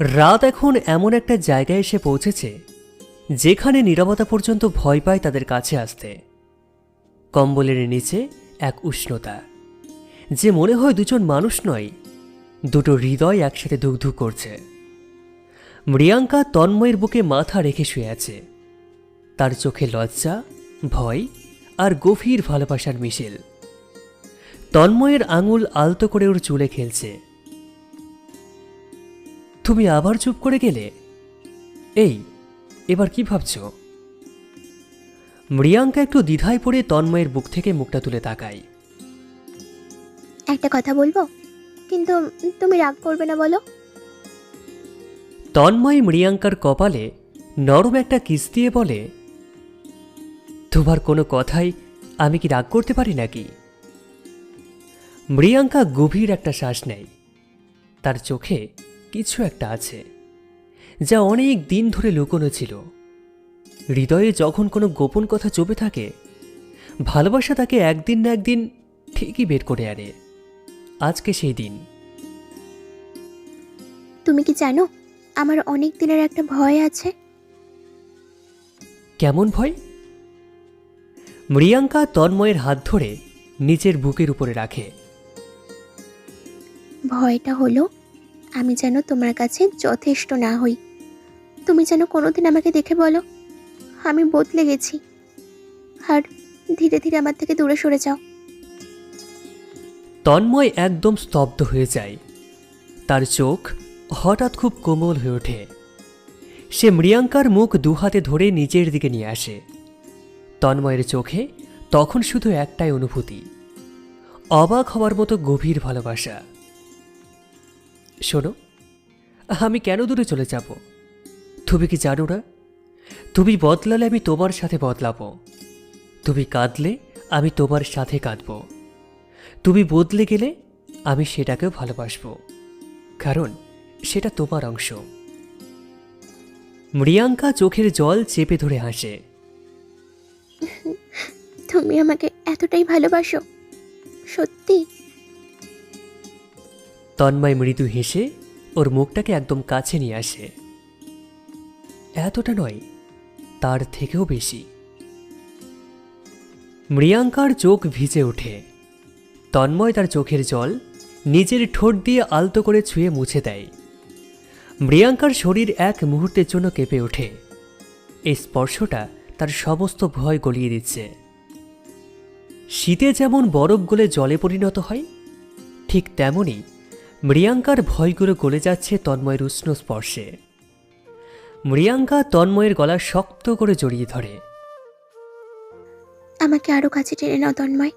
রাত এখন এমন একটা জায়গায় এসে পৌঁছেছে, যেখানে নীরবতা পর্যন্ত ভয় পায় তাদের কাছে আসতে। কম্বলের নিচে এক উষ্ণতা, যে মনে হয় দুজন মানুষ নয়, দুটো হৃদয় একসাথে ধুকধুক করছে। মৃয়াঙ্কা তন্ময়ের বুকে মাথা রেখে শুয়ে আছে। তার চোখে লজ্জা, ভয় আর গভীর ভালোবাসার মিশেল। তন্ময়ের আঙুল আলতো করে ওর চুলে খেলছে। তুমি আবার চুপ করে গেলে? এই এবার কি ভাবছ? মৃয়াঙ্কা একটু দ্বিধায় পড়ে তন্ময়ের বুক থেকে মুখটা তুলে তাকায়। একটা কথা বলব? কিন্তু তুমি রাগ করবে না বলো? তন্ময় মৃয়াঙ্কার কপালে নরম একটা কিস দিয়ে বলে তোমার কোনো কথাই আমি কি রাগ করতে পারি নাকি? মৃয়াঙ্কা গভীর একটা শ্বাস নেয়। তার চোখে কিছু একটা আছে যা অনেক দিন ধরে লুকোনো ছিল। হৃদয়ে যখন কোনো গোপন কথা চোপে থাকে ভালোবাসা তাকে একদিন না একদিন ঠিকই বের করে আনে। আজকে সেই দিন। তুমি কি জানো আমার অনেক দিনের একটা ভয় আছে? কেমন ভয়? মৃয়াঙ্কা তন্ময়ের হাত ধরে নিচের বুকের উপরে রাখে। ভয়টা হলো আমি যেন তোমার কাছে যথেষ্ট না হই। তুমি যেন কোনোদিন আমাকে দেখে বলো, আমি বদলে গেছি। আর ধীরে ধীরে আমার থেকে দূরে সরে যাও। তন্ময় একদম স্তব্ধ হয়ে যায়। তার চোখ হঠাৎ খুব কোমল হয়ে ওঠে। সে মৃয়াঙ্কার মুখ দুহাতে ধরে নিজের দিকে নিয়ে আসে। তন্ময়ের চোখে তখন শুধু একটাই অনুভূতি, অবাক হওয়ার মতো গভীর ভালোবাসা। শোনো, আমি কেন দূরে চলে যাব? তুমি কি জানো না? তুমি বদলালে আমি তোমার সাথে বদলাবো। তুমি কাঁদলে আমি তোমার সাথে কাঁদবো। তুমি বদলে গেলে আমি সেটাকেও ভালোবাসবো। কারণ সেটা তোমার অংশ। মৃয়াঙ্কা চোখের জল চেপে ধরে হাসে। তুমি আমাকে এতটাই ভালোবাসো? সত্যি? তন্ময় মৃদু হেসে ওর মুখটাকে একদম কাছে নিয়ে আসে। এতটা নয়, তার থেকেও বেশি। মৃয়াঙ্কার চোখ ভিজে ওঠে। তন্ময় তার চোখের জল নিজের ঠোঁট দিয়ে আলতো করে ছুঁয়ে মুছে দেয়। মৃয়াঙ্কার শরীর এক মুহূর্তের জন্য কেঁপে ওঠে। এই স্পর্শটা তার সমস্ত ভয় গলিয়ে দিচ্ছে। শীতে যেমন বরফ গলে জলে পরিণত হয়, ঠিক তেমনই মৃয়াঙ্কার ভয়গুলো গলে যাচ্ছে তন্ময়ের উষ্ণ স্পর্শে। মৃয়াঙ্কা তন্ময়ের গলা শক্ত করে জড়িয়ে ধরে। আমাকে আরও কাছে টেনে নাও তন্ময়।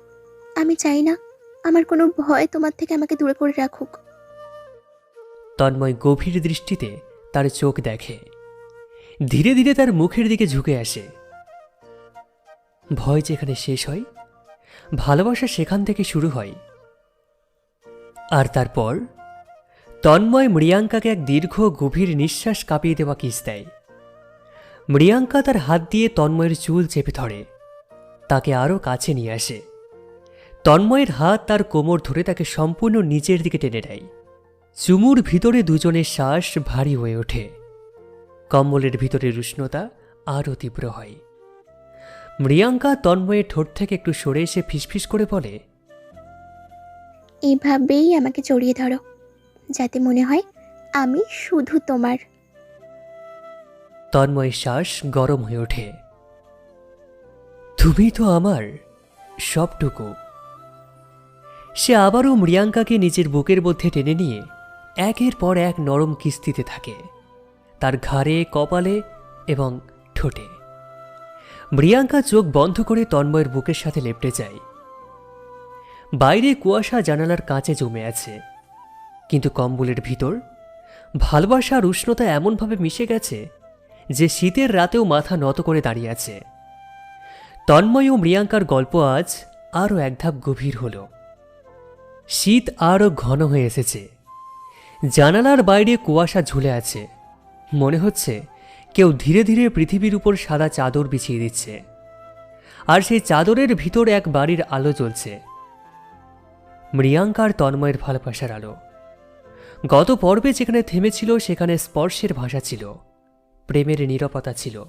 আমি চাই না আমার কোনো ভয় তোমার থেকে আমাকে দূরে করে রাখুক। তন্ময় গভীর দৃষ্টিতে তার চোখ দেখে। ধীরে ধীরে তার মুখের দিকে ঝুঁকে আসে। ভয় যেখানে শেষ হয় ভালোবাসা সেখান থেকে শুরু হয়। আর তারপর, তন্ময় মৃয়াঙ্কাকে এক দীর্ঘ গভীর নিঃশ্বাস কাঁপিয়ে দেওয়া কিস দেয়। মৃয়াঙ্কা তার হাত দিয়ে তন্ময়ের চুল চেপে ধরে, তাকে আরও কাছে নিয়ে আসে। তন্ময়ের হাত তার কোমর ধরে তাকে সম্পূর্ণ নিচের দিকে টেনে নেয়। চুমুর ভিতরে দুজনের শ্বাস ভারী হয়ে ওঠে। কম্বলের ভিতরের উষ্ণতা আরও তীব্র হয়। মৃয়াঙ্কা তন্ময়ের ঠোঁট থেকে একটু সরে এসে ফিসফিস করে বলে এইভাবেই আমাকে জড়িয়ে ধরো, যাতে মনে হয় আমি শুধু তোমার। তন্ময়ের শ্বাস গরম হয়ে ওঠে। তুমি তো আমার সবটুকু। সে আবারও মৃয়াঙ্কাকে নিজের বুকের মধ্যে টেনে নিয়ে একের পর এক নরম কিস্তিতে থাকে, তার ঘাড়ে, কপালে এবং ঠোঁটে। মৃয়াঙ্কা চোখ বন্ধ করে তন্ময়ের বুকের সাথে লেপটে যায়। বাইরে কুয়াশা জানালার কাঁচে জমে আছে। কিন্তু কম্বলের ভিতর ভালোবাসা আর উষ্ণতা এমনভাবে মিশে গেছে যে শীতের রাতেও মাথা নত করে দাঁড়িয়ে আছে। তন্ময় ও মৃয়াঙ্কার গল্প আজ আরও এক ধাপ গভীর হল। শীত আরও ঘন হয়ে এসেছে। জানালার বাইরে কুয়াশা ঝুলে আছে। মনে হচ্ছে কেউ ধীরে ধীরে পৃথিবীর উপর সাদা চাদর বিছিয়ে দিচ্ছে। আর সেই চাদরের ভিতর এক বাড়ির আলো জ্বলছে। মৃয়াঙ্কার তন্ময়ের ভালোবাসার আলো। গত পর্বে যেখানে থেমেছিল, সেখানে স্পর্শের ভাষা ছিল। প্রেমের নীরবতা ছিল।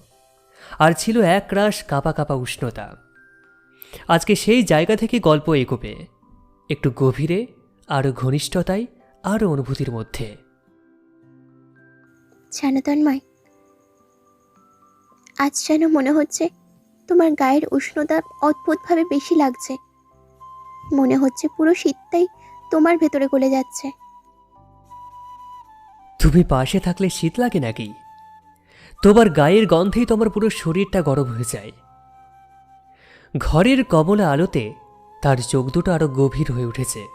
আর ছিল এক রাশ কাপা কাপা উষ্ণতা। আজকে সেই জায়গা থেকে গল্প এগোবে। একটু গভীরে আরও ঘনিষ্ঠতায় আরও অনুভূতির মধ্যে। জানো তন্ময়, আজ যেন মনে হচ্ছে তোমার গায়ের উষ্ণতা অদ্ভুতভাবে বেশি লাগছে। মনে হচ্ছে পুরো শীতটাই তোমার ভেতরে গলে যাচ্ছে। তুমি পাশে থাকলে শীত লাগে নাকি? তোমার গায়ের গন্ধেই তোমার পুরো শরীরটা গরম হয়ে যায়। ঘরের কমলা আলোতে তার চোখ দুটো আরও গভীর হয়ে উঠেছে।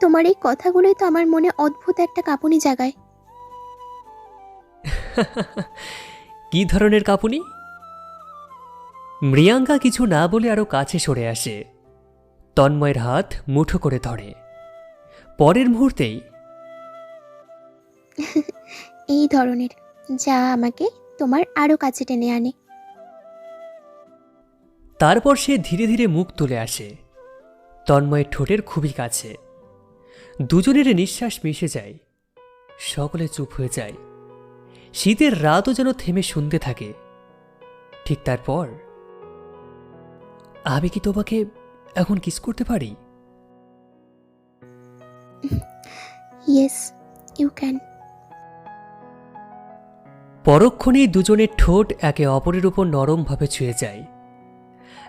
তোমার এই কথাগুলোই তো আমার মনে অদ্ভুত একটা কাঁপুনি জাগায়। কি ধরনের কাঁপুনি? মৃয়াঙ্কা কিছু না বলে আরও কাছে সরে আসে। তন্ময়ের হাত মুঠো করে ধরে। পরের মুহূর্তেই এই ধরনের যা আমাকে তোমার আরও কাছে টেনে আনে। তারপর সে ধীরে ধীরে মুখ তুলে আসে। তন্ময়ের ঠোঁটের খুবই কাছে। দুজনের নিঃশ্বাস মিশে যায়। সকলে চুপ হয়ে যায়। শীতের রাতও যেন থেমে শুনতে থাকে। ঠিক তারপর আমি কি তোমাকে এখন কিস করতে পারি? ইয়েস ইউ ক্যান পরক্ষণেই দুজনের ঠোঁট একে অপরের উপর নরমভাবে ছুঁয়ে যায়।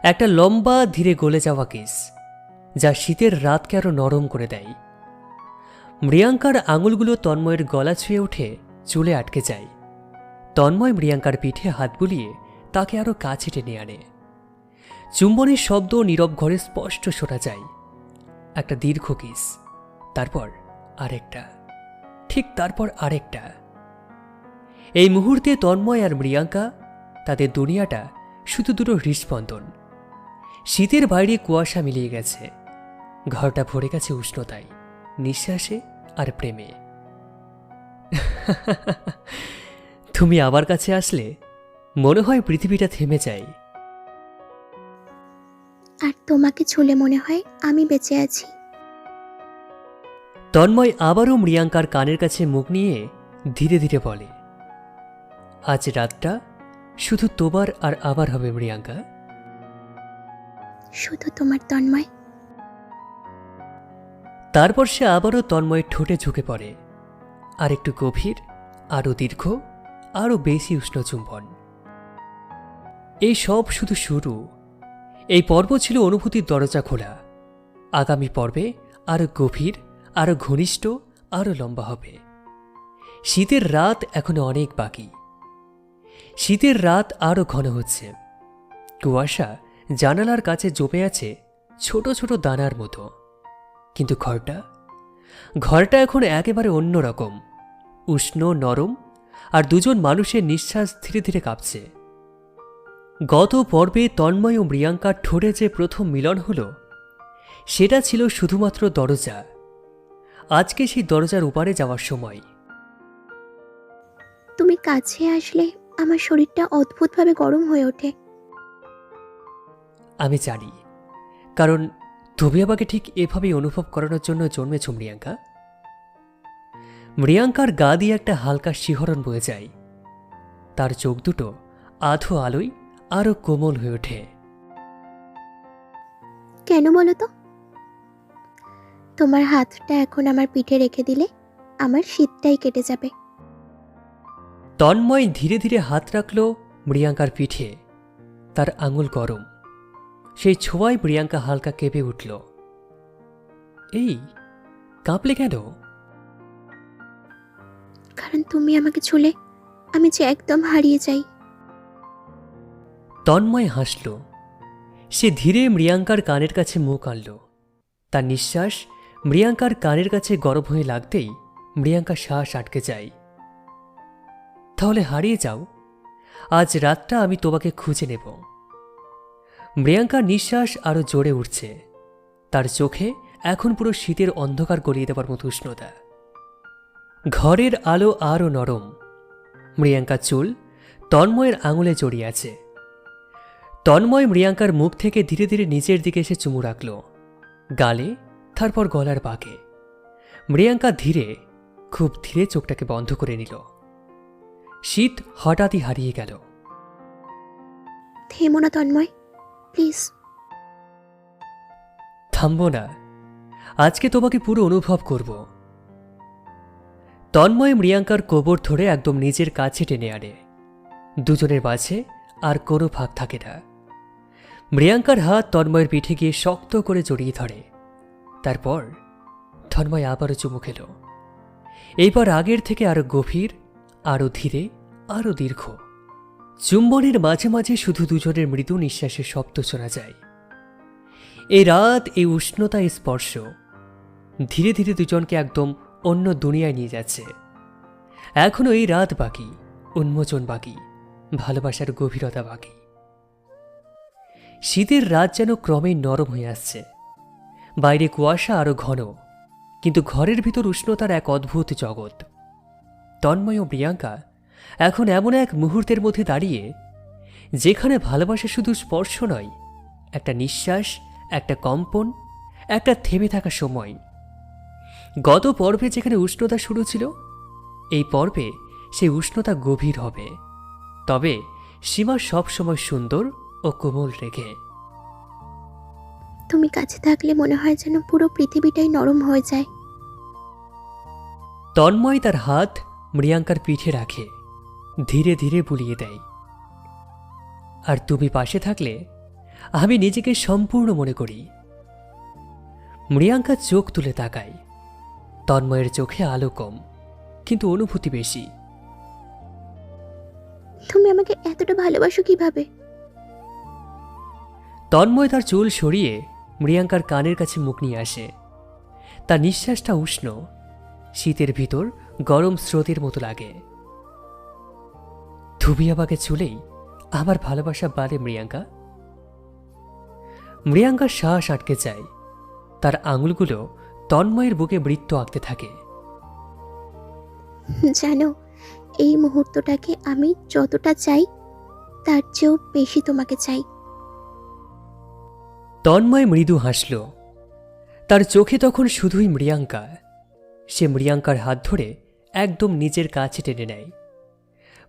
একটা লম্বা ধীরে গলে যাওয়া কিস যা শীতের রাতকে আরও নরম করে দেয়। মৃয়াঙ্কার আঙুলগুলো তন্ময়ের গলা ছুঁয়ে উঠে চুলে আটকে যায়। তন্ময় মৃয়াঙ্কার পিঠে হাত বুলিয়ে তাকে আরও কাছে টেনে আনে। চুম্বনের শব্দ নীরব ঘরে স্পষ্ট শোনা যায়। একটা দীর্ঘ কিস, তারপর আরেকটা, ঠিক তারপর আরেকটা। এই মুহূর্তে তন্ময় আর মৃয়াঙ্কা তাদের দুনিয়াটা শুধু দুটো হৃস্পন্দন শীতের বাইরে কুয়াশা মিলিয়ে গেছে। ঘরটা ভরে গেছে উষ্ণতায়, নিঃশ্বাসে আর প্রেমে। তুমি আমার কাছে আসলে মনে হয় পৃথিবীটা থেমে যায়। আর তোমাকে ছুলে মনে হয় আমি বেঁচে আছি। তন্ময় আবারও মৃয়াঙ্কার কানের কাছে মুখ নিয়ে ধীরে ধীরে বলে আজ রাতটা শুধু তোমার আর আবার হবে মৃয়াঙ্কা। শুধু তোমার তন্ময়। তারপর সে আবারও তন্ময়ের ঠোঁটে ঝুঁকে পড়ে আর একটু গভীর আরও দীর্ঘ আরও বেশি উষ্ণ চুম্বন। এই সব শুধু শুরু এই পর্ব ছিল অনুভূতির দরজা খোলা। আগামী পর্বে আরও গভীর আরও ঘনিষ্ঠ আরও লম্বা হবে। শীতের রাত এখনও অনেক বাকি। শীতের রাত আরও ঘন হচ্ছে। কুয়াশা জানালার কাছে জমে আছে ছোট ছোট দানার মতো। কিন্তু ঘরটা? ঘরটা এখন একেবারে অন্যরকম। উষ্ণ, নরম, আর দুজন মানুষের নিঃশ্বাস ধীরে ধীরে কাঁপছে। গত পর্বে তন্ময় ও মৃয়াঙ্কার ঠোঁটে যে প্রথম মিলন হলো সেটা ছিল শুধুমাত্র দরজা। আজকে সেই দরজার উপারে যাওয়ার সময়। তুমি কাছে আসলে আমার শরীরটা অদ্ভুতভাবে গরম হয়ে ওঠে। আমি জানি কারণ তুমি আমাকে ঠিক এভাবেই অনুভব করানোর জন্য জন্মেছ মৃয়াঙ্কা। মৃয়াঙ্কার গা দিয়ে একটা হালকা শিহরণ বয়ে যায়। তার চোখ দুটো আধো আলোয় আরও কোমল হয়ে ওঠে। কেন বলো তো? তোমার হাতটা এখন আমার পিঠে রেখে দিলে আমার শীতটাই কেটে যাবে। তন্ময় ধীরে ধীরে হাত রাখল মৃয়াঙ্কার পিঠে। তার আঙুল গরম। সেই ছোঁয়ায় মৃয়াঙ্কা হালকা কেঁপে উঠল। এই কাঁপলে কেন? কারণ তুমি আমাকে ছুলে আমি যে একদম হারিয়ে যাই। তন্ময় হাসল। সে ধীরে মৃয়াঙ্কার কানের কাছে মুখ আনল। তার নিঃশ্বাস মৃয়াঙ্কার কানের কাছে গরম হয়ে লাগতেই মৃয়াঙ্কা শ্বাস আটকে যায়। তাহলে হারিয়ে যাও। আজ রাতটা আমি তোমাকে খুঁজে নেব। মৃয়াঙ্কার নিঃশ্বাস আরও জোরে উঠছে। তার চোখে এখন পুরো শীতের অন্ধকার গলিয়ে দেওয়ার মতো উষ্ণতা। ঘরের আলো আরও নরম। মৃয়াঙ্কার চুল তন্ময়ের আঙুলে জড়িয়ে আছে। তন্ময় মৃয়াঙ্কার মুখ থেকে ধীরে ধীরে নিচের দিকে এসে চুমু রাখল। গালে তারপর গলার বাঁকে মৃয়াঙ্কা ধীরে খুব ধীরে চোখটাকে বন্ধ করে নিল। শীত হঠাৎই হারিয়ে গেল। থেমো না তন্ময় প্লিজ। থামবো না। আজকে তোমাকে পুরো অনুভব করব। তন্ময় মৃয়াঙ্কার কোবর ধরে একদম নিজের কাছে টেনে আনে। দুজনের মাঝে আর কোনো ভাগ থাকে না। মৃয়াঙ্কার হাত তন্ময়ের পিঠে গিয়ে শক্ত করে জড়িয়ে ধরে। তারপর তন্ময় আবারও চুমু খেল। এইবার আগের থেকে আরও গভীর, আরও ধীরে, আরও দীর্ঘ। চুম্বনের মাঝে মাঝে শুধু দুজনের মৃদু নিঃশ্বাসের শব্দ শোনা যায়। এই রাত এই উষ্ণতা স্পর্শ। ধীরে ধীরে দুজনকে একদম অন্য দুনিয়ায় নিয়ে যাচ্ছে। এখনও এই রাত বাকি, উন্মোচন বাকি, ভালোবাসার গভীরতা বাকি। শীতের রাত যেন ক্রমেই নরম হয়ে আসছে। বাইরে কুয়াশা আরও ঘন, কিন্তু ঘরের ভিতর উষ্ণতার এক অদ্ভুত জগৎ। তন্ময় ও প্রিয়াঙ্কা এখন এমন এক মুহূর্তের মধ্যে দাঁড়িয়ে, যেখানে ভালোবাসা শুধু স্পর্শ নয়, একটা নিঃশ্বাস, একটা কম্পন, একটা থেমে থাকা সময়। গত পর্বে যেখানে উষ্ণতা শুরু ছিল, এই পর্বে সেই উষ্ণতা গভীর হবে। তবে সীমা সবসময় সুন্দর ও কোমল রেখে তুমি কাছে থাকলে মনে হয় যেন পুরো পৃথিবীটাই নরম হয়ে যায়। তন্ময় তার হাত মৃয়াঙ্কার পিঠে রাখে ধীরে ধীরে বুলিয়ে দেয়। আর তুমি পাশে থাকলে আমি নিজেকে সম্পূর্ণ মনে করি। মৃয়াঙ্কা চোখ তুলে তাকায়। তন্ময়ের চোখে আলো কম কিন্তু অনুভূতি বেশি। তুমি আমাকে এতটা ভালোবাসো কীভাবে? তন্ময় তার চুল সরিয়ে মৃয়াঙ্কার কানের কাছে মুখ নিয়ে আসে। তার নিঃশ্বাসটা উষ্ণ। শীতের ভিতর গরম স্রোতের মতো লাগে। ধুবিয়াবাকে চুলেই আমার ভালোবাসা বাড়ে মৃয়াঙ্কা। মৃয়াঙ্কার শ্বাস আটকে যায়। তার আঙুলগুলো তন্ময়ের বুকে বৃত্ত আঁকতে থাকে। জানো, এই মুহূর্তটাকে আমি যতটা চাই, তার চেয়েও বেশি তোমাকে চাই। তন্ময় মৃদু হাসল। তার চোখে তখন শুধুই মৃয়াঙ্কা। সে মৃয়াঙ্কার হাত ধরে একদম নিজের কাছে টেনে নেয়।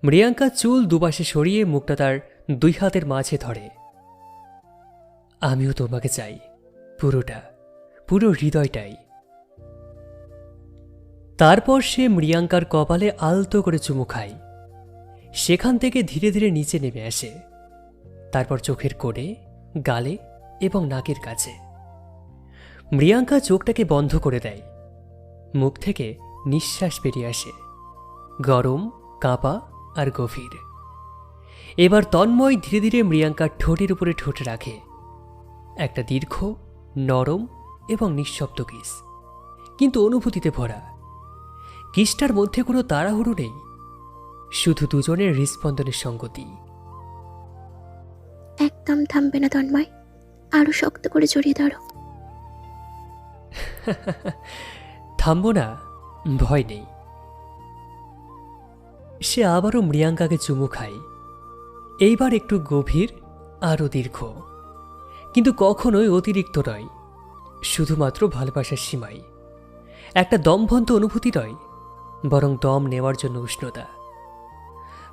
মৃয়াঙ্কা চুল দুপাশে সরিয়ে মুখটা তার দুই হাতের মাঝে ধরে। আমিও তোমাকে চাই, পুরোটা, পুরো হৃদয়টাই। তারপর সে মৃয়াঙ্কার কপালে আলতো করে চুমু খায়। সেখান থেকে ধীরে ধীরে নিচে নেমে আসে। তারপর চোখের কোণে, গালে এবং নাকের কাছে। মৃয়াঙ্কা চোখটাকে বন্ধ করে দেয়। মুখ থেকে নিঃশ্বাস বেরিয়ে আসে। গরম, কাঁপা আর গভীর। এবার তন্ময় ধীরে ধীরে মৃয়াঙ্কার ঠোঁটের উপরে ঠোঁট রাখে। একটা দীর্ঘ, নরম এবং নিঃশব্দ কিস। কিন্তু অনুভূতিতে ভরা। কিসটার মধ্যে কোনো তাড়াহুড়ো নেই। শুধু দুজনের হৃস্পন্দনের সঙ্গতি। একদম থামবে না তন্ময়। আরও শক্ত করে জড়িয়ে ধরো। থামবো না, ভয় নেই। সে আবারও মৃয়াঙ্কাকে চুমু খায়। এইবার একটু গভীর, আরও দীর্ঘ। কিন্তু কখনোই অতিরিক্ত নয়, শুধুমাত্র ভালোবাসার সীমাই। একটা দমভন্ত অনুভূতি নয়, বরং দম নেওয়ার জন্য উষ্ণতা।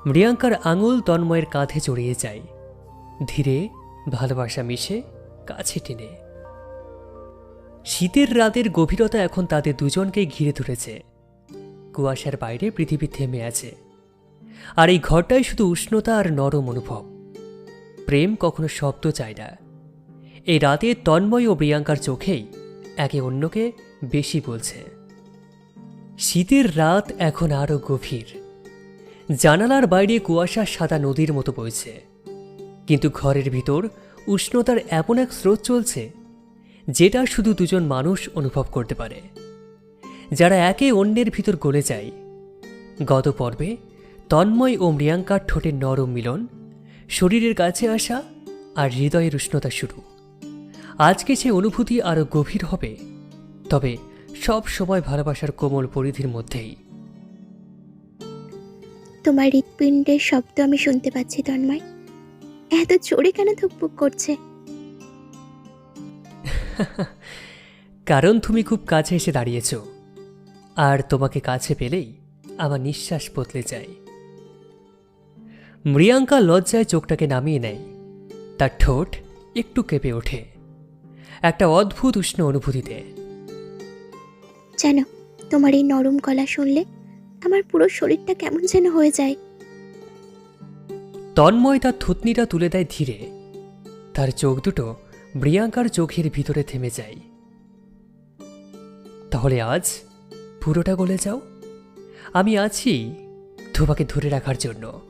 মৃয়াঙ্কার আঙুল তন্ময়ের কাঁধে জড়িয়ে যায়। ধীরে ভালোবাসা মিশে কাছে টেনে। শীতের রাতের গভীরতা এখন তাদের দুজনকে ঘিরে ধরেছে। কুয়াশার বাইরে পৃথিবী থেমে আছে। আর এই ঘরটাই শুধু উষ্ণতা আর নরম অনুভব। প্রেম কখনো শব্দ চায় না। এই রাতে তন্ময় ও প্রিয়াঙ্কার চোখেই একে অন্যকে বেশি বলছে। শীতের রাত এখন আরও গভীর। জানালার বাইরে কুয়াশা সাদা নদীর মতো বইছে। কিন্তু ঘরের ভিতর উষ্ণতার এমন এক স্রোত চলছে, যেটা শুধু দুজন মানুষ অনুভব করতে পারে। যারা একে অন্যের ভিতর গলে যায়। গত পর্বে তন্ময় ও মৃয়াঙ্কার ঠোঁটের নরম মিলন, শরীরের কাছে আসা আর হৃদয়ের উষ্ণতা শুরু। আজকে সে অনুভূতি আরও গভীর হবে, তবে সব সময় ভালোবাসার কোমল পরিধির মধ্যেই। তোমার হৃৎপিণ্ডের শব্দ আমি শুনতে পাচ্ছি, তন্ময়। এত জোরে কেন ধুকপুক করছে? কারণ তুমি খুব কাছে এসে দাঁড়িয়েছ। আর তোমাকে কাছে পেলেই আমার নিঃশ্বাস বদলে যায়। মৃয়াঙ্কা লজ্জায় চোখটাকে নামিয়ে নেয়। তার ঠোঁট একটু কেঁপে ওঠে। একটা অদ্ভুত উষ্ণ অনুভূতিতে জানো তোমার এই নরম গলা শুনলে আমার পুরো শরীরটা কেমন যেন হয়ে যায়। তন্ময় তার থুতনিটা তুলে দেয় ধীরে। তার চোখ দুটো মৃয়াঙ্কার চোখের ভিতরে থেমে যায়। তাহলে আজ পুরোটা গলে যাও? আমি আছি তোমাকে ধরে রাখার জন্য।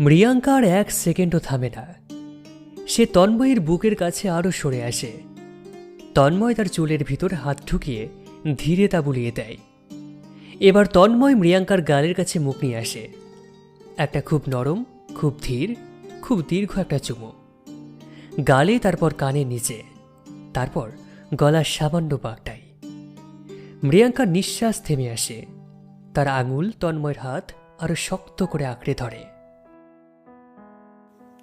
মৃয়াঙ্কা আর এক সেকেন্ডও থামে না। সে তন্ময়ের বুকের কাছে আরও সরে আসে। তন্ময় তার চুলের ভিতর হাত ঢুকিয়ে ধীরে তা বুলিয়ে দেয়। এবার তন্ময় মৃয়াঙ্কার গালের কাছে মুখ নিয়ে আসে। একটা খুব নরম খুব ধীর খুব দীর্ঘ একটা চুমু। গালে তারপর কানে নিচে তারপর গলার সামান্য পাকটাই। মৃয়াঙ্কার নিঃশ্বাস থেমে আসে। তার আঙুল তন্ময়ের হাত আরও শক্ত করে আঁকড়ে ধরে।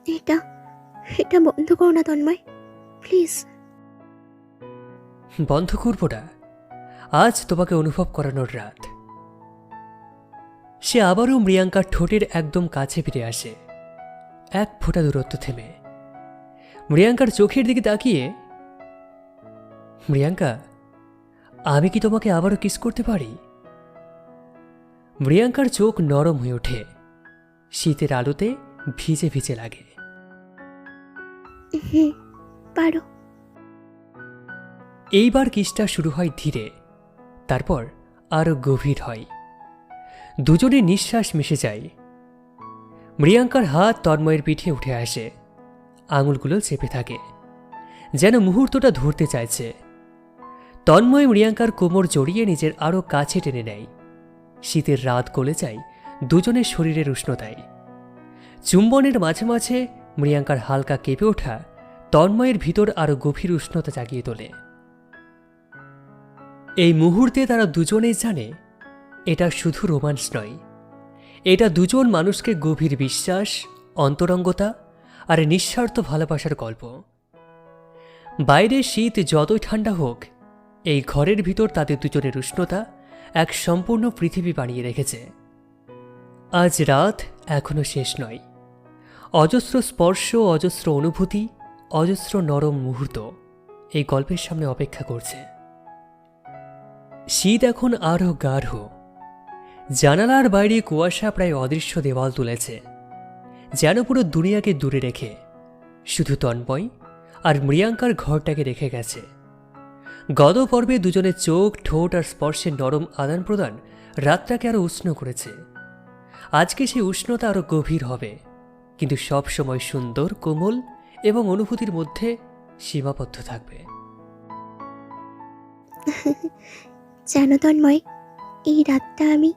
এটা এটা বন্ধ করো না তন্ময়। প্লিজ। বন্ধ করব না। আজ তোমাকে অনুভব করানোর রাত। সে আবারও মৃয়াঙ্কার ঠোঁটের একদম কাছে ফিরে আসে। এক ফোঁটা দূরত্ব থেমে। মৃয়াঙ্কার চোখের দিকে তাকিয়ে মৃয়াঙ্কা আমি কি তোমাকে আবারও কিস করতে পারি? মৃয়াঙ্কার চোখ নরম হয়ে ওঠে। শীতের আলোতে ভিজে ভিজে লাগে। পারো। এইবার কিসটা শুরু হয় ধীরে তারপর আরও গভীর হয়। দুজনে নিঃশ্বাস মিশে যায়। মৃয়াঙ্কার হাত তন্ময়ের পিঠে উঠে আসে। আঙুলগুলো চেপে থাকে। যেন মুহূর্তটা ধরতে চাইছে। তন্ময় মৃয়াঙ্কার কোমর জড়িয়ে নিজের আরও কাছে টেনে নেয়। শীতের রাত গলে যায় দুজনের শরীরের উষ্ণতায়। চুম্বনের মাঝে মাঝে মৃয়াঙ্কার হালকা কেঁপে ওঠা তন্ময়ের ভিতর আরও গভীর উষ্ণতা জাগিয়ে তোলে। এই মুহূর্তে তারা দুজনেই জানে এটা শুধু রোমান্স নয়। এটা দুজন মানুষকে গভীর বিশ্বাস, অন্তরঙ্গতা আর নিঃস্বার্থ ভালোবাসার গল্প। বাইরে শীত যতই ঠান্ডা হোক, এই ঘরের ভিতর তাদের দুজনের উষ্ণতা এক সম্পূর্ণ পৃথিবী বানিয়ে রেখেছে। আজ রাত এখনও শেষ নয়। অজস্র স্পর্শ, অজস্র অনুভূতি, অজস্র নরম মুহূর্ত এই গল্পের সামনে অপেক্ষা করছে। শীত এখন আরও গাঢ়। জানালার বাইরে কুয়াশা প্রায় অদৃশ্য দেওয়াল তুলেছে, যেন পুরো দুনিয়াকে দূরে রেখে। শুধু তন্ময় আর মৃয়াঙ্কার ঘরটাকে রেখে গেছে। গত পর্বে দুজনের চোখ, ঠোঁট আর স্পর্শের নরম আদান প্রদান রাতটাকে আরও উষ্ণ করেছে। আজকে সেই উষ্ণতা আরও গভীর হবে, কিন্তু সব সময় সুন্দর, কোমল এবং অনুভূতির মধ্যে সীমাবদ্ধ থাকবে। জানো তন্ময়, এই রাতটা আমি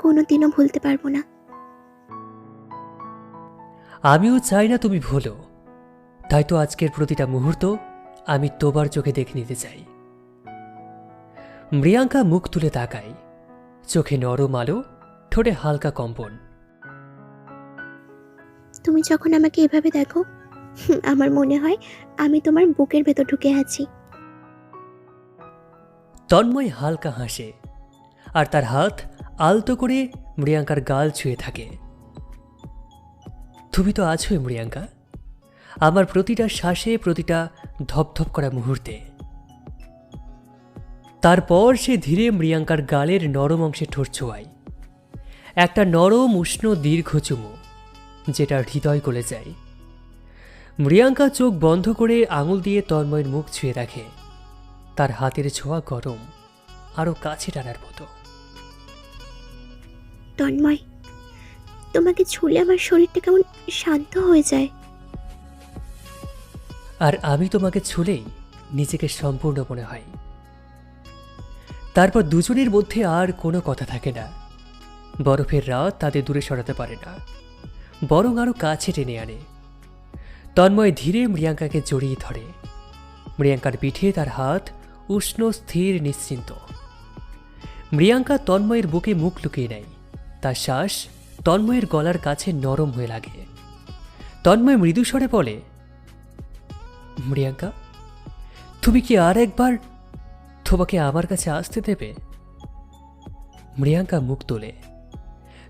কোনোদিনও ভুলতে পারব না। আমিও চাই না তুমি ভুলো। তাই তো আজকের প্রতিটা মুহূর্ত আমি তোবার চোখে দেখে নিতে চাই। মৃয়াঙ্কা মুখ তুলে তাকায়। চোখে নরম আলো ঠোঁটে হালকা কম্পন। তুমি যখন আমাকে এভাবে দেখো আমার মনে হয় আমি তোমার বুকের ভেতর ঢুকে আছি। তন্ময় হালকা হাসে আর তার হাত আলতো করে মৃয়াঙ্কার গাল ছুঁয়ে থাকে। তুমি তো আছোই মৃয়াঙ্কা। আমার প্রতিটা শ্বাসে প্রতিটা ধপধপ করা মুহূর্তে। তারপর সে ধীরে মৃয়াঙ্কার গালের নরম অংশে ঠোঁট ছোঁয়ায়। একটা নরম উষ্ণ দীর্ঘ চুমু, যেটা হৃদয় গলে যায়। মৃয়াঙ্কা চোখ বন্ধ করে আঙুল দিয়ে তন্ময়ের মুখ ছুঁয়ে রাখে। তার হাতের ছোঁয়া গরম আরও কাছে টানার মতো। তন্ময়, তোমাকে ছুলে আমার শরীরটা কেমন শান্ত হয়ে যায়। আর আমি তোমাকে ছুলেই নিজেকে সম্পূর্ণ মনে হয়। তারপর দুজনের মধ্যে আর কোনো কথা থাকে না। বরফের রাত তাদের দূরে সরাতে পারে না। বরং আরও কাছে টেনে আনে। তন্ময় ধীরে মৃয়াঙ্কাকে জড়িয়ে ধরে। মৃয়াঙ্কার পিঠে তার হাত উষ্ণ, স্থির, নিশ্চিন্ত। মৃয়াঙ্কা তন্ময়ের বুকে মুখ লুকিয়ে নেয়। তার শ্বাস তন্ময়ের গলার কাছে নরম হয়ে লাগে। তন্ময় মৃদুস্বরে বলে মৃয়াঙ্কা তুমি কি আর একবার তোমাকে আমার কাছে আসতে দেবে? মৃয়াঙ্কা মুখ তোলে,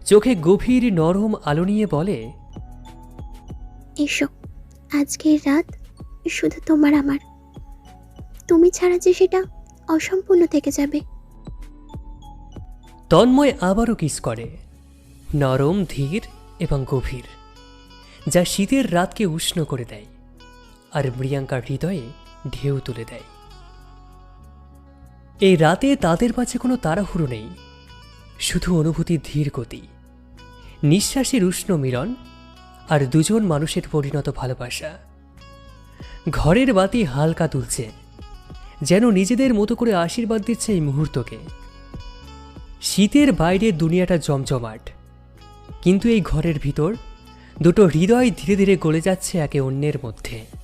চোখে গভীর নরম আলো নিয়ে বলে, এসো, আজকের রাত শুধু তোমার আমার। তুমি ছাড়া যে সেটা অসম্পূর্ণ থেকে যাবে। তন্ময় আবারও কিস করে, নরম, ধীর এবং গভীর, যা শীতের রাতকে উষ্ণ করে দেয় আর মৃয়াঙ্কার হৃদয়ে ঢেউ তুলে দেয়। এই রাতে তাদের মাঝে কোনো তাড়াহুড়ো নেই, শুধু অনুভূতি ধীর গতি, নিঃশ্বাসের উষ্ণ মিলন আর দুজন মানুষের পরিণত ভালোবাসা। ঘরের বাতি হালকা তুলছে যেন নিজেদের মতো করে আশীর্বাদ দিচ্ছে এই মুহূর্তকে। শীতের বাইরে দুনিয়াটা জমজমাট। কিন্তু এই ঘরের ভিতর দুটো হৃদয় ধীরে ধীরে গলে যাচ্ছে একে অন্যের মধ্যে।